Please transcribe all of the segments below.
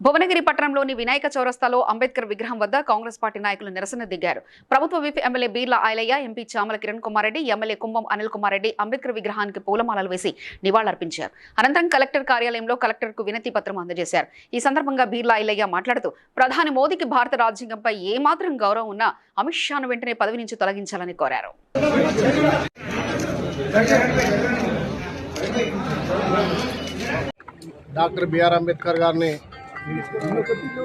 భువనగిరి పట్టణంలోని వినాయక చౌరస్తాలో అంబేద్కర్ విగ్రహం వద్ద కాంగ్రెస్ పార్టీ నాయకులు నిరసన దిగారు. ప్రభుత్వ whip MLA Beerla Ailaiah MP Chamala Kiran Kumar Reddy MLA Kumbham Anil Kumar Reddy Ambedkar విగ్రహానికి పూలమాలలు వేసి నివాళులర్పించారు. అనంతరం కలెక్టర్ కార్యాలయంలో కలెక్టర్కు వినతి పత్రం అందజేశారు. ఈ సందర్భంగా బీర్ల ఆయలయ్య మాట్లాడుతూ ప్రధాని మోదీకి భారత రాజ్యాంగంపై ఏమాత్రం గౌరవం ఉన్నా అమిత్ షాను వెంటనే పదవి నుంచి తొలగించాలని కోరారు. డాక్టర్ బిఆర్ అంబేద్కర్ గారిని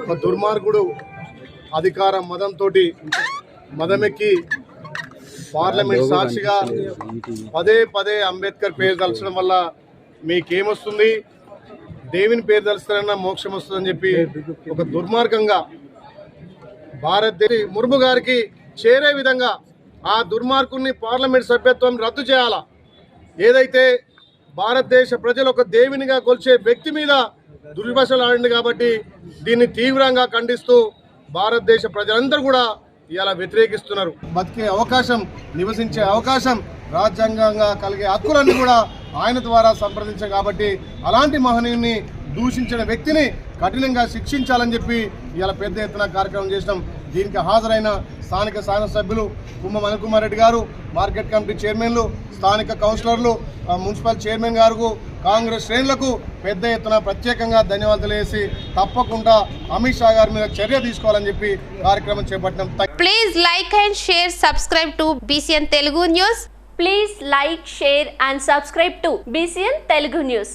ఒక దుర్మార్గుడు అధికార మదంతో మదమెక్కి పార్లమెంట్ సాక్షిగా పదే పదే అంబేద్కర్ పేరు తలచడం వల్ల మీకేమొస్తుంది? దేవుని పేరు తలుస్తారన్నా మోక్షం వస్తుందని చెప్పి ఒక దుర్మార్గంగా భారతదేశ ముర్ము గారికి చేరే విధంగా ఆ దుర్మార్గుని పార్లమెంట్ సభ్యత్వం రద్దు చేయాలా? ఏదైతే భారతదేశ ప్రజలు ఒక దేవునిగా కొలిచే వ్యక్తి మీద దుర్విమర్శలు ఆడింది కాబట్టి దీన్ని తీవ్రంగా ఖండిస్తూ భారతదేశ ప్రజలందరూ కూడా ఇలా వ్యతిరేకిస్తున్నారు. బతికే అవకాశం నివసించే అవకాశం రాజ్యాంగంగా కలిగే హక్కులన్నీ కూడా ఆయన ద్వారా సంప్రదించారు కాబట్టి అలాంటి మహనీయుని దూషించిన వ్యక్తిని కఠినంగా శిక్షించాలని చెప్పి ఇలా పెద్ద ఎత్తున కార్యక్రమం చేసినాం. దీనికి హాజరైన స్థానిక శాసనసభ్యులు కుమ్మ అనిల్కుమార్ రెడ్డి గారు మార్కెట్ కమిటీ చైర్మన్లు స్థానిక కౌన్సిలర్లు మున్సిపల్ చైర్మన్ గారు కాంగ్రెస్ శ్రేణులకు పెద్ద ఎత్తున ప్రత్యేకంగా ధన్యవాదాలు వేసి తప్పకుండా అమిత్ షా గారి మీద చర్య తీసుకోవాలని చెప్పి కార్యక్రమం చేపట్టడం please like and share subscribe to BCN Telugu news please like share and subscribe to BCN Telugu news